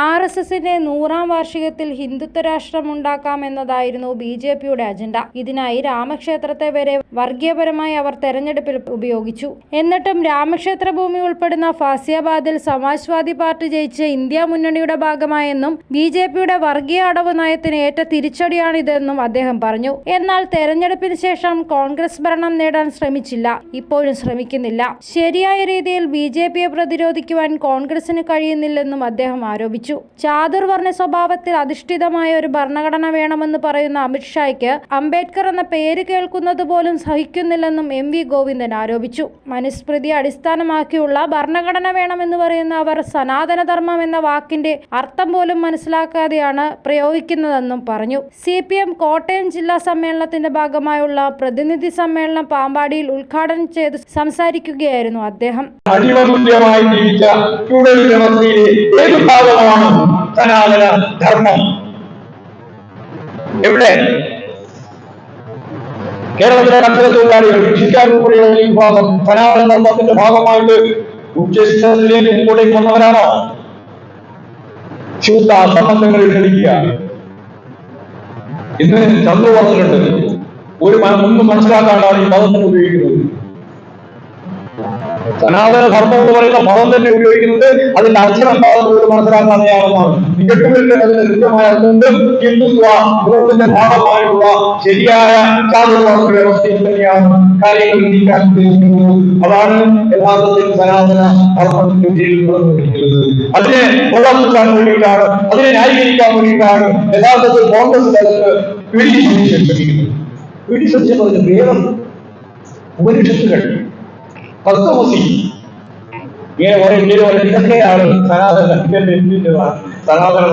R S എസിന്റെ നൂറാം വാർഷികത്തിൽ ഹിന്ദുത്വ രാഷ്ട്രം ഉണ്ടാക്കാമെന്നതായിരുന്നു ബി ജെ പിയുടെ അജണ്ട. ഇതിനായി രാമക്ഷേത്രത്തെ വരെ വർഗീയപരമായി അവർ തെരഞ്ഞെടുപ്പിൽ ഉപയോഗിച്ചു. എന്നിട്ടും രാമക്ഷേത്ര ഭൂമി ഉൾപ്പെടുന്ന ഫാസിയാബാദിൽ സമാജ്വാദി പാർട്ടി ജയിച്ച ഇന്ത്യ മുന്നണിയുടെ ഭാഗമായെന്നും ബി ജെ പിയുടെ വർഗീയ അടവ് നയത്തിന് ഏറ്റ തിരിച്ചടിയാണിതെന്നും അദ്ദേഹം പറഞ്ഞു. എന്നാൽ തെരഞ്ഞെടുപ്പിന് ശേഷം കോൺഗ്രസ് ഭരണം നേടാൻ ശ്രമിച്ചില്ല. ഇപ്പോഴും ശ്രമിക്കുന്നില്ല. ശരിയായ രീതിയിൽ ബി ജെ പിയെ പ്രതിരോധിക്കുവാൻ കോൺഗ്രസിന് കഴിയുന്നില്ലെന്നും അദ്ദേഹം ആരോപിച്ചു. ചാതുർവർണ സ്വഭാവത്തിൽ അധിഷ്ഠിതമായ ഒരു ഭരണഘടന വേണമെന്ന് പറയുന്ന അമിത്ഷായ്ക്ക് അംബേദ്കർ എന്ന പേര് കേൾക്കുന്നത് പോലും സഹിക്കുന്നില്ലെന്നും എം വി ഗോവിന്ദൻ ആരോപിച്ചു. മനുസ്മൃതി അടിസ്ഥാനമാക്കിയുള്ള ഭരണഘടന വേണമെന്ന് പറയുന്ന അവർ സനാതനധർമ്മം എന്ന വാക്കിന്റെ അർത്ഥം പോലും മനസ്സിലാക്കാതെയാണ് പ്രയോഗിക്കുന്നതെന്നും പറഞ്ഞു. സി പി എം കോട്ടയം ജില്ലാ സമ്മേളനത്തിന്റെ ഭാഗമായുള്ള പ്രതിനിധി സമ്മേളനം പാമ്പാടിയിൽ ഉദ്ഘാടനം ചെയ്ത് സംസാരിക്കുകയായിരുന്നു അദ്ദേഹം. സനാതന ധർമ്മം. എവിടെ? കേരളത്തിലെ കർഷക തൊഴിലാളികൾ കൃഷിക്കാർ ഉൾപ്പെടെയുള്ള ഈ വിഭാഗം സനാതന ധർമ്മത്തിന്റെ ഭാഗമായിട്ട് ഉച്ചസ്ഥിതിയിലേക്ക് മുമ്പോട്ടേക്ക് വന്നവരാണോ? ശുദ്ധ സംബന്ധങ്ങളിൽ കളിക്കുക. ഇന്ന് ചന്ദ്രു പറഞ്ഞിട്ടുണ്ട് ഒരു ഒന്നും മനസ്സിലാക്കാനാണ് ഈ മതത്തിന് ഉപയോഗിക്കുന്നത്. സനാതന ധർമ്മം എന്ന് പറയുന്ന പദം തന്നെ ഉപയോഗിക്കുന്നത് അതിന്റെ അർത്ഥം പോലും മനസ്സിലാക്കാതെയാണെന്നാണ് നികട്ടുകളിൽ അതിന്റെ കൃത്യമായ അർത്ഥം ഹിന്ദുത്വ ഗ്രൂപ്പിന്റെ ഭാഗമായിട്ടുള്ള ശരിയായ വ്യവസ്ഥയിൽ തന്നെയാണ് കാര്യങ്ങൾ നീക്കാൻ ഉദ്ദേശിക്കുന്നത്. അതാണ് യഥാർത്ഥത്തിൽ സനാതന ധർമ്മത്തിന്റെ അതിനെ കൊള്ളാൻ വേണ്ടിയിട്ടാണ് അതിനെ ന്യായീകരിക്കാൻ വേണ്ടിയിട്ടാണ് യഥാർത്ഥത്തിൽ കോൺഗ്രസ് തലത്ത് പിടിച്ചു പിടിച്ചു പിടി ശ്രമിച്ചത് വേദം ഉപനിഷത്തുകൾ തത്വമസി ഇങ്ങനെ കുറെ ഇന്ത്യയിൽ ഇതൊക്കെയാണ് സനാതന സനാതന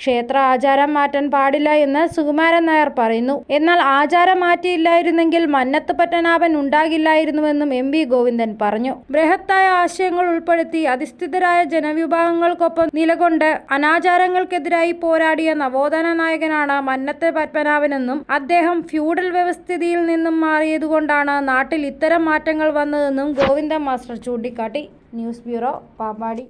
ക്ഷേത്ര ആചാരം മാറ്റാൻ പാടില്ല എന്ന് സുകുമാരൻ നായർ പറയുന്നു. എന്നാൽ ആചാരം മാറ്റിയില്ലായിരുന്നെങ്കിൽ മന്നത്ത് പത്മനാഭൻ ഉണ്ടാകില്ലായിരുന്നുവെന്നും എം വി ഗോവിന്ദൻ പറഞ്ഞു. ബൃഹത്തായ ആശയങ്ങൾ ഉൾപ്പെടുത്തി അധിഷ്ഠിതരായ ജനവിഭാഗങ്ങൾക്കൊപ്പം നിലകൊണ്ട് അനാചാരങ്ങൾക്കെതിരായി പോരാടിയ നവോത്ഥാന നായകനാണ് മന്നത്ത് പത്മനാഭനെന്നും അദ്ദേഹം ഫ്യൂഡൽ വ്യവസ്ഥിതിയിൽ നിന്നും മാറിയതുകൊണ്ടാണ് നാട്ടിൽ ഇത്തരം മാറ്റങ്ങൾ വന്നതെന്നും ഗോവിന്ദൻ മാസ്റ്റർ ചൂണ്ടിക്കാട്ടി. News bureau Pampady.